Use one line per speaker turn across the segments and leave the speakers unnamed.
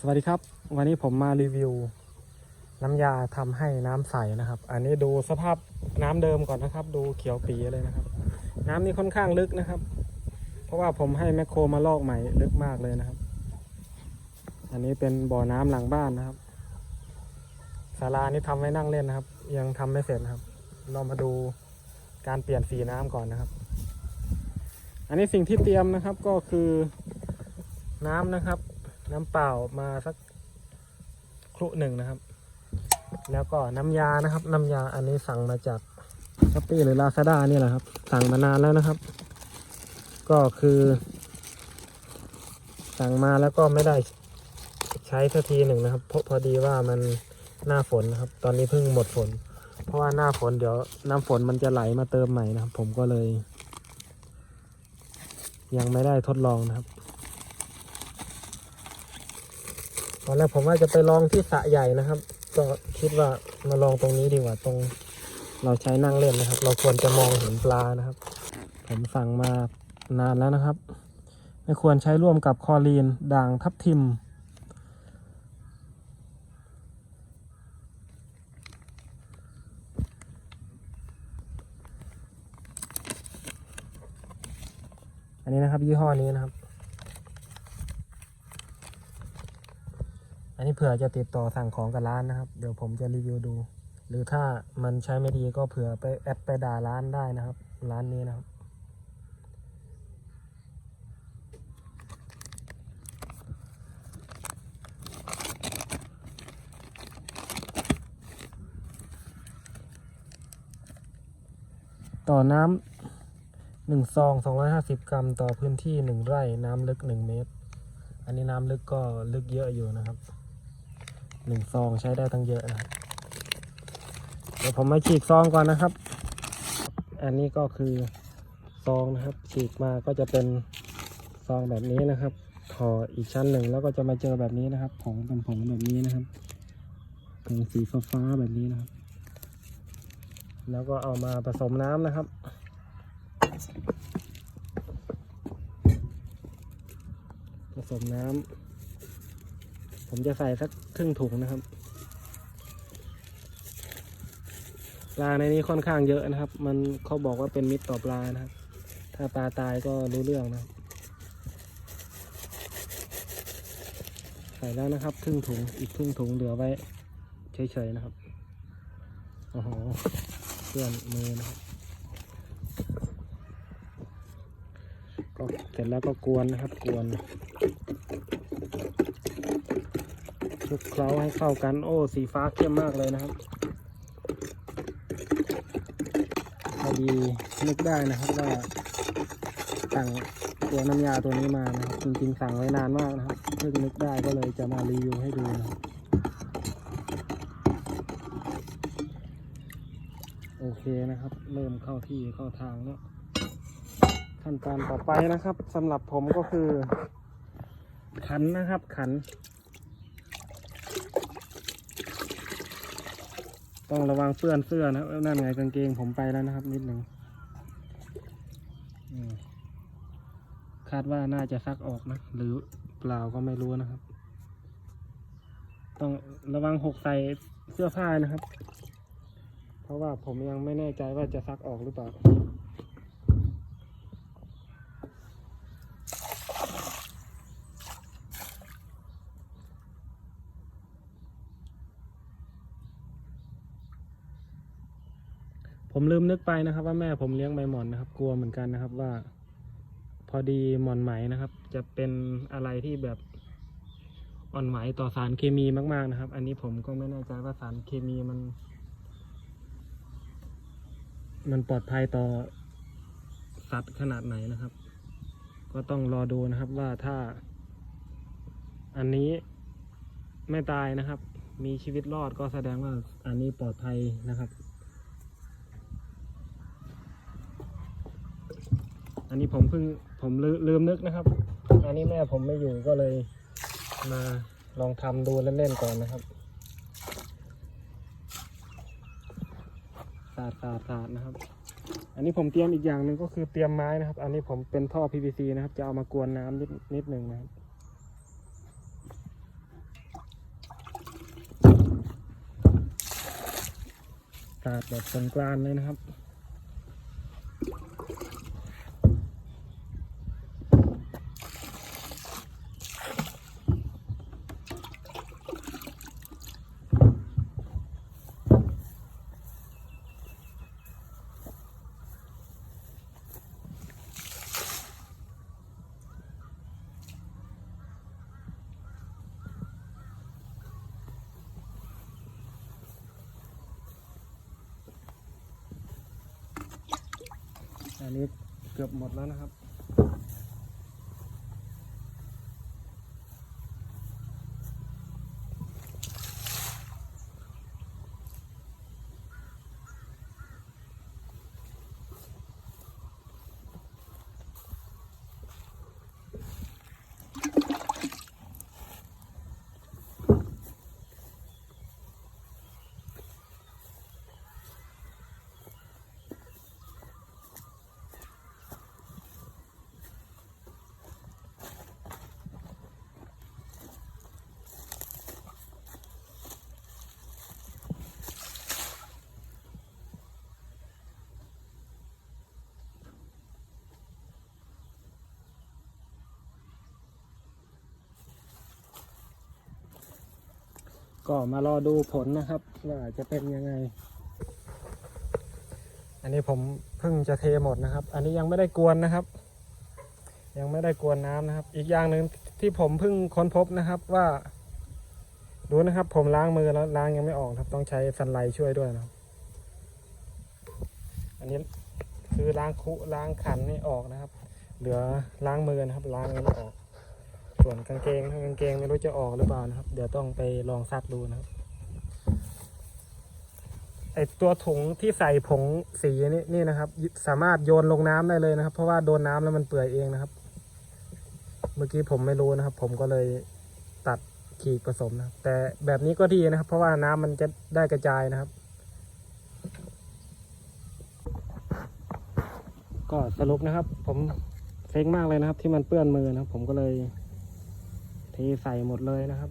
สวัสดีครับ วันนี้ผมมารีวิว น้ำยาทำให้น้ำใสนะครับ อันนี้ดูสภาพน้ำเดิมก่อนนะครับ ดูเขียวปีเลยนะครับ น้ำนี่ค่อนข้างลึกนะครับ เพราะว่าผมให้แมคโครมาลอกใหม่ลึกมากเลยนะครับ อันนี้เป็นบ่อน้ำหลังบ้านนะครับศาลานี่ทำไว้นั่งเล่นนะครับ ยังทำไม่เสร็จนะครับ เรามาดูการเปลี่ยนสีน้ำก่อนนะครับ อันนี้สิ่งที่เตรียมนะครับก็คือน้ำนะครับ น้ำเปล่ามาสักครุหนึ่งนะครับ แล้วก็น้ำยานะครับ น้ำยาอันนี้สั่งมาจากช้อปปี้หรือลาซาด้านี่แหละครับ สั่งมานานแล้วนะครับ ก็คือ สั่งมาแล้วก็ไม่ได้ใช้สักทีหนึ่งนะครับ เพราะพอดีว่ามันหน้าฝนนะครับ ตอนนี้เพิ่งหมดฝน เพราะว่าหน้าฝนเดี๋ยวน้ำฝนมันจะไหลมาเติมใหม่นะครับ ผมก็เลย ยังไม่ได้ทดลองนะครับ ตอนแรกผมว่าจะไปลองที่สระใหญ่นะครับ ก็คิดว่ามาลองตรงนี้ดีกว่าตรง เราใช้นั่งเล่นนะครับ เราควรจะมองเห็นปลานะครับ ผมสั่งมานานแล้วนะครับ ไม่ควรใช้ร่วมกับคอรีนด่างทับทิมอันนี้นะครับยี่ห้อนี้นะครับ อันนี้เผื่อจะติดต่อสั่งของกับร้านนะครับ เดี๋ยวผมจะรีวิวดู หรือถ้ามันใช้ไม่ดีก็เผื่อไปแอดไปด่าร้านได้นะครับ ร้านนี้นะครับ ต่อน้ำหนึ่งซองสองร้อยห้าสิบกรัมต่อพื้นที่หนึ่งไร่น้ำลึกหนึ่งเมตร อันนี้น้ำลึกก็ลึกเยอะอยู่นะครับ หนึ่งซองใช้ได้ตั้งเยอะนะครับเดี๋ยวผมมาฉีกซองก่อนนะครับ อันนี้ก็คือซองนะครับ ฉีกมาก็จะเป็นซองแบบนี้นะครับห่ออีกชั้นหนึ่งแล้วก็จะมาเจอแบบนี้นะครับผงเป็นผงแบบนี้นะครับผงสีฟ้าๆแบบนี้นะครับ แล้วก็เอามาผสมน้ำนะครับผสมน้ำ ผมจะใส่สักครึ่งถุงนะครับปลาในนี้ค่อนข้างเยอะนะครับ มันเขาบอกว่าเป็นมิตรต่อปลานะครับ ถ้าปลาตายก็รู้เรื่องนะครับใส่แล้วนะครับ ครึ่งถุงอีกครึ่งถุงเหลือไว้เฉยๆนะครับโอ้โหเพื่อนมือนะครับก็เสร็จแล้วก็กวนนะครับ กวน คลุกเคล้าให้เข้ากัน โอ้ สีฟ้าเข้มมากเลยนะครับพอดีนึกได้นะครับว่าสั่งตัวน้ำยาตัวนี้มานะครับจริงๆสั่งไว้นานมากนะครับเพิ่งนึกได้ก็เลยจะมารีวิวให้ดูนะโอเคนะครับ เริ่มเข้าที่เข้าทางแล้วขั้นตอนต่อไปนะครับสำหรับผมก็คือ ขันนะครับ ขัน ต้องระวังเปื้อนเสื้อนะนั่นไงกางเกงผมไปแล้วนะครับ นิดหนึ่งคาดว่าน่าจะซักออกนะ หรือเปล่าก็ไม่รู้นะครับ ต้องระวังหกใส่เสื้อผ้านะครับ เพราะว่าผมยังไม่แน่ใจว่าจะซักออกหรือเปล่า ผมลืมนึกไปนะครับ ว่าแม่ผมเลี้ยงใบหม่อนนะครับ กลัวเหมือนกันนะครับว่า พอดีหม่อนไหมนะครับ จะเป็นอะไรที่แบบอ่อนไหวต่อสารเคมีมาก ๆนะครับ อันนี้ผมก็ไม่แน่ใจว่าสารเคมีมัน มันปลอดภัยต่อสัตว์ขนาดไหนนะครับ ก็ต้องรอดูนะครับว่าถ้า อันนี้ไม่ตายนะครับ มีชีวิตรอดก็แสดงว่าอันนี้ปลอดภัยนะครับ อันนี้ผมเพิ่งผมลืมนึกนะครับ อันนี้แม่ผมไม่อยู่ก็เลยมาลองทำดูเล่นๆก่อนนะครับสาดสาดสาดนะครับ อันนี้ผมเตรียมอีกอย่างหนึ่งก็คือเตรียมไม้นะครับ อันนี้ผมเป็นท่อ PVC นะครับ จะเอามากวนน้ำนิดนิดหนึ่งนะครับสาดแบบสงกลานเลยนะครับ อันนี้เกือบหมดแล้วนะครับ ก็มารอดูผลนะครับ ว่าจะเป็นยังไง อันนี้ผมเพิ่งจะเทหมดนะครับ อันนี้ยังไม่ได้กวนนะครับ ยังไม่ได้กวนน้ำนะครับ อีกอย่างหนึ่งที่ผมเพิ่งค้นพบนะครับว่า ดูนะครับ ผมล้างมือแล้วล้างยังไม่ออกครับ ต้องใช้สันไลช่วยด้วยนะครับ อันนี้คือล้างคุล้างขันนี่ออกนะครับ เหลือล้างมือนะครับ ล้างยังไม่ออก ส่วนกางเกงกางเกงไม่รู้จะออกหรือเปล่านะครับ เดี๋ยวต้องไปลองซักดูนะครับไอตัวถุงที่ใส่ผงสีนี่นี่นะครับ สามารถโยนลงน้ำได้เลยนะครับ เพราะว่าโดนน้ำแล้วมันเปื่อยเองนะครับ เมื่อกี้ผมไม่รู้นะครับ ผมก็เลยตัดขีดผสมนะแต่แบบนี้ก็ดีนะครับ เพราะว่าน้ำมันจะได้กระจายนะครับ ก็สรุปนะครับ ผมเซ็งมากเลยนะครับ ที่มันเปื้อนมือนะครับ ผมก็เลย ใส่หมดเลยนะครับ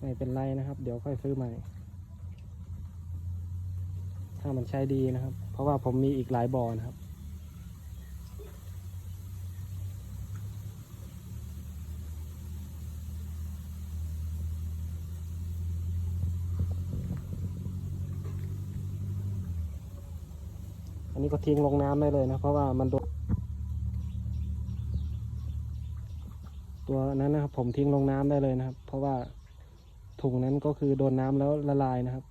ไม่เป็นไรนะครับ เดี๋ยวค่อยซื้อใหม่ ถ้ามันใช้ดีนะครับ เพราะว่าผมมีอีกหลายบ่อนะครับอันนี้ก็ทิ้งลงน้ำได้เลยนะ เพราะว่ามันโดน ตัวนั้นนะครับ ผมทิ้งลงน้ำได้เลยนะครับ เพราะว่าถุงนั้นก็คือโดนน้ำแล้วละลายนะครับ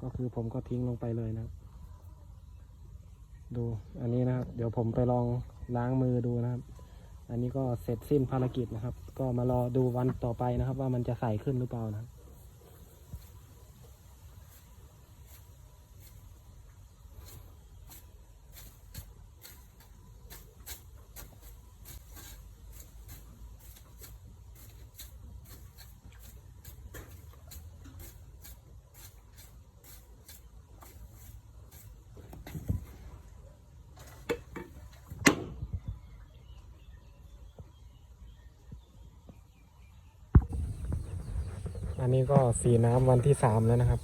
ก็คือผมก็ทิ้งลงไปเลยนะครับ ดูอันนี้นะครับ เดี๋ยวผมไปลองล้างมือดูนะครับ อันนี้ก็เสร็จสิ้นภารกิจนะครับ ก็มารอดูวันต่อไปนะครับ ว่ามันจะใสขึ้นหรือเปล่านะครับ อันนี้ก็สีน้ำวันที่สามแล้วนะครับ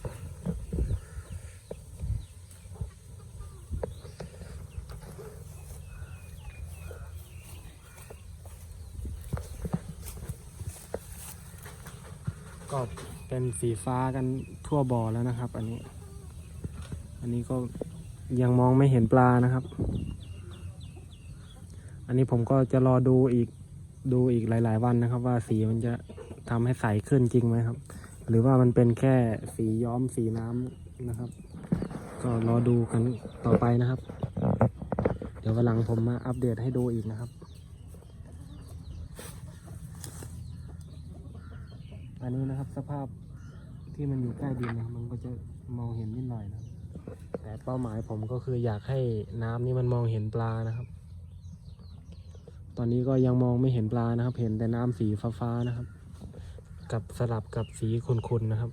ก็เป็นสีฟ้ากันทั่วบ่อแล้วนะครับ อันนี้ อันนี้ก็ยังมองไม่เห็นปลานะครับ อันนี้ผมก็จะรอดูอีก ดูอีกหลาย ๆ วันนะครับ ว่าสีมันจะทำให้ใสขึ้นจริงไหมครับ หรือว่ามันเป็นแค่สีย้อมสีน้ำนะครับ ก็รอดูกันต่อไปนะครับ เดี๋ยววันหลังผมมาอัปเดตให้ดูอีกนะครับ อันนี้นะครับสภาพที่มันอยู่ใกล้ดินนะมันก็จะมองเห็นนิดหน่อยนะแต่เป้าหมายผมก็คืออยากให้น้ำนี่มันมองเห็นปลานะครับ ตอนนี้ก็ยังมองไม่เห็นปลานะครับ เห็นแต่น้ำสีฟ้าๆนะครับ กับสลับกับสีขุ่นๆนะครับ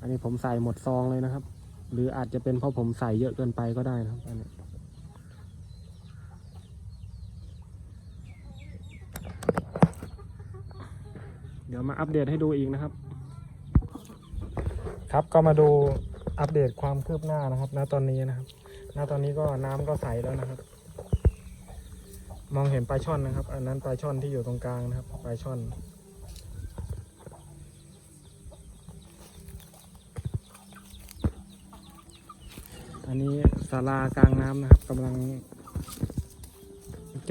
อันนี้ผมใส่หมดซองเลยนะครับ หรืออาจจะเป็นเพราะผมใส่เยอะเกินไปก็ได้นะครับอันนี้เดี๋ยว มาอัปเดตให้ดูอีกนะครับ ครับก็มาดูอัปเดตความคืบหน้านะครับ ณตอนนี้นะครับ ณตอนนี้ก็น้ำก็ใสแล้วนะครับ มองเห็นปลาช่อนนะครับ อันนั้นปลาช่อนที่อยู่ตรงกลางนะครับปลาช่อนอันนี้ศาลากลางน้ำนะครับกำลัง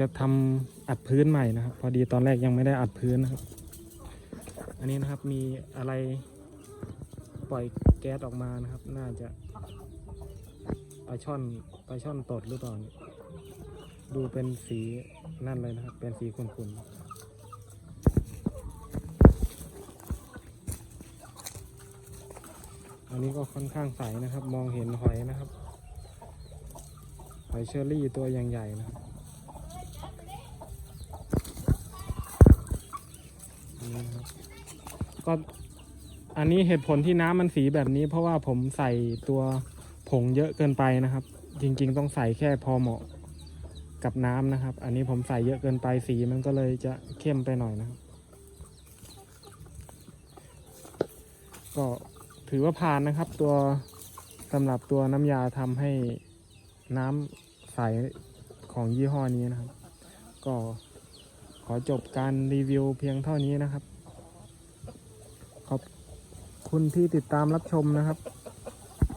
จะทำอัดพื้นใหม่นะครับ พอดีตอนแรกยังไม่ได้อัดพื้นนะครับ อันนี้นะครับมีอะไรปล่อยแก๊สออกมานะครับ น่าจะปลาช่อนปลาช่อนตดหรือเปล่าเนี่ยดูเป็นสีนั่นเลยนะครับ เป็นสีขุ่นๆ อันนี้ก็ค่อนข้างใสนะครับ มองเห็นหอยนะครับ หอยเชอรี่ตัวอย่างใหญ่นะครับอันนี้นะครับ ก็อันนี้เหตุผลที่น้ำมันสีแบบนี้ เพราะว่าผมใส่ตัวผงเยอะเกินไปนะครับ จริง ๆ ต้องใส่แค่พอเหมาะกับน้ำนะครับ อันนี้ผมใส่เยอะเกินไปสีมันก็เลยจะเข้มไปหน่อยนะครับ ก็ถือว่าผ่านนะครับ ตัวสำหรับตัวน้ำยาทำให้น้ำใสของยี่ห้อนี้นะครับ ก็ขอจบการรีวิวเพียงเท่านี้นะครับขอบ คุณที่ติดตามรับชมนะครับ